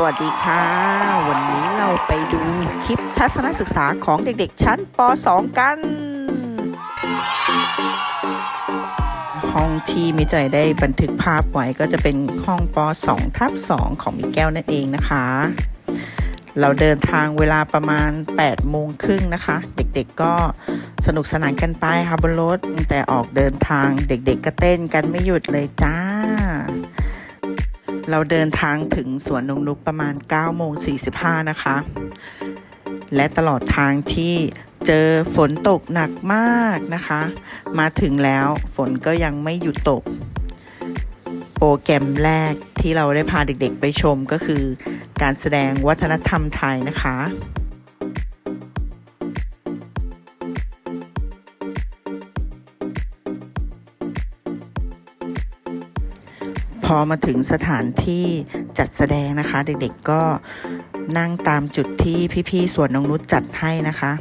สวัสดีค่ะ วันนี้เราไปดูคลิปทัศนศึกษาของเด็กๆ ชั้นป .2 กัน ห้องที่มิจอยได้บันทึกภาพไว้ก็จะเป็นห้องป .2 ทับ2ของมิแก้วนั่นเองนะคะ เราเดินทางเวลาประมาณ8โมงครึ่งนะคะ เด็กๆก็สนุกสนานกันไปค่ะบนรถ แต่ออกเดินทางเด็กๆก็เต้นกันไม่หยุดเลยจ้า เราเดินทางถึงสวนนงนุกประมาณ9โมง45 นะคะ และตลอดทางที่เจอฝนตกหนักมากนะคะ มาถึงแล้วฝนก็ยังไม่หยุดตก โปรแกรมแรกที่เราได้พาเด็กๆไปชมก็คือ การแสดงวัฒนธรรมไทยนะคะ พอมาถึงสถานที่จัดแสดงนะคะ เด็กๆก็นั่งตามจุดที่พี่ๆสวนนงนุชจัดให้นะคะ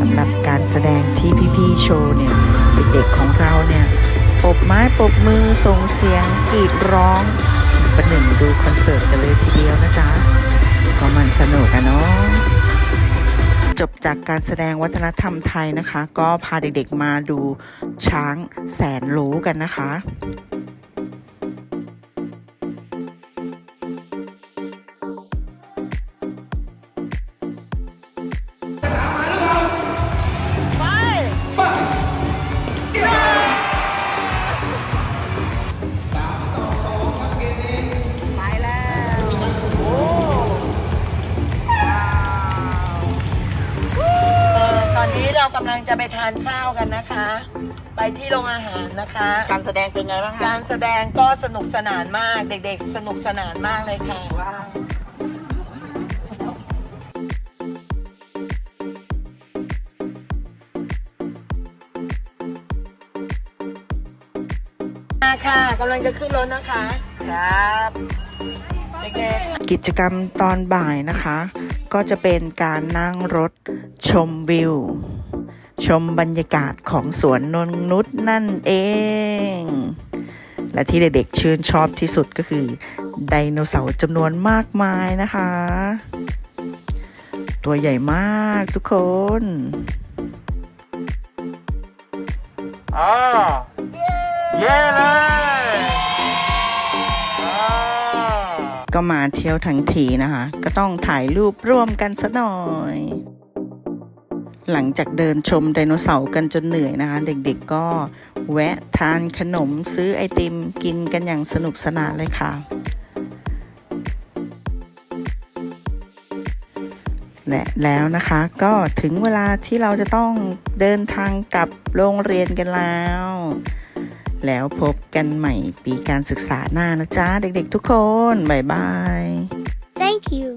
สำหรับการแสดงที่พี่ๆโชว์เนี่ย เด็กๆของเราเนี่ยปบไม้ปบมือส่งเสียงกรีดร้องประหนึ่งดูคอนเสิร์ตกันเลยทีเดียวนะจ๊ะก็มันสนุกอะเนาะ จบจากการแสดงวัฒนธรรมไทยนะคะ ก็พาเด็กๆมาดูช้างแสนรู้กันนะคะ กำลังจะไปทานข้าวกันนะคะ ไปที่โรงอาหารนะคะ การแสดงเป็นไงบ้างคะการแสดงก็สนุกสนานมาก เด็กๆ สนุกสนานมากเลยค่ะ ว้าวมาค่ะกำลังจะขึ้นรถนะคะ ครับเด็กๆ กิจกรรมตอนบ่ายนะคะ ก็จะเป็นการนั่งรถชมวิว ชมบรรยากาศของสวนนนนุษนั่นเอง และที่เด็กๆชื่นชอบที่สุดก็คือ ไดโนเสาร์จำนวนมากมายนะคะ ตัวใหญ่มากทุกคนอ่าเย้เลยอ่าก็มาเที่ยวทั้งทีนะคะ ก็ต้องถ่ายรูปร่วมกันสักหน่อย หลังจากเดินชมไดโนเสาร์กันจนเหนื่อยนะคะ เด็กๆก็แวะทานขนมซื้อไอติมกินกันอย่างสนุกสนานเลยค่ะ และแล้วนะคะก็ถึงเวลาที่เราจะต้องเดินทางกลับโรงเรียนกันแล้ว แล้วพบกันใหม่ปีการศึกษาหน้านะจ๊ะ เด็กๆทุกคน บ๊ายบาย Thank you.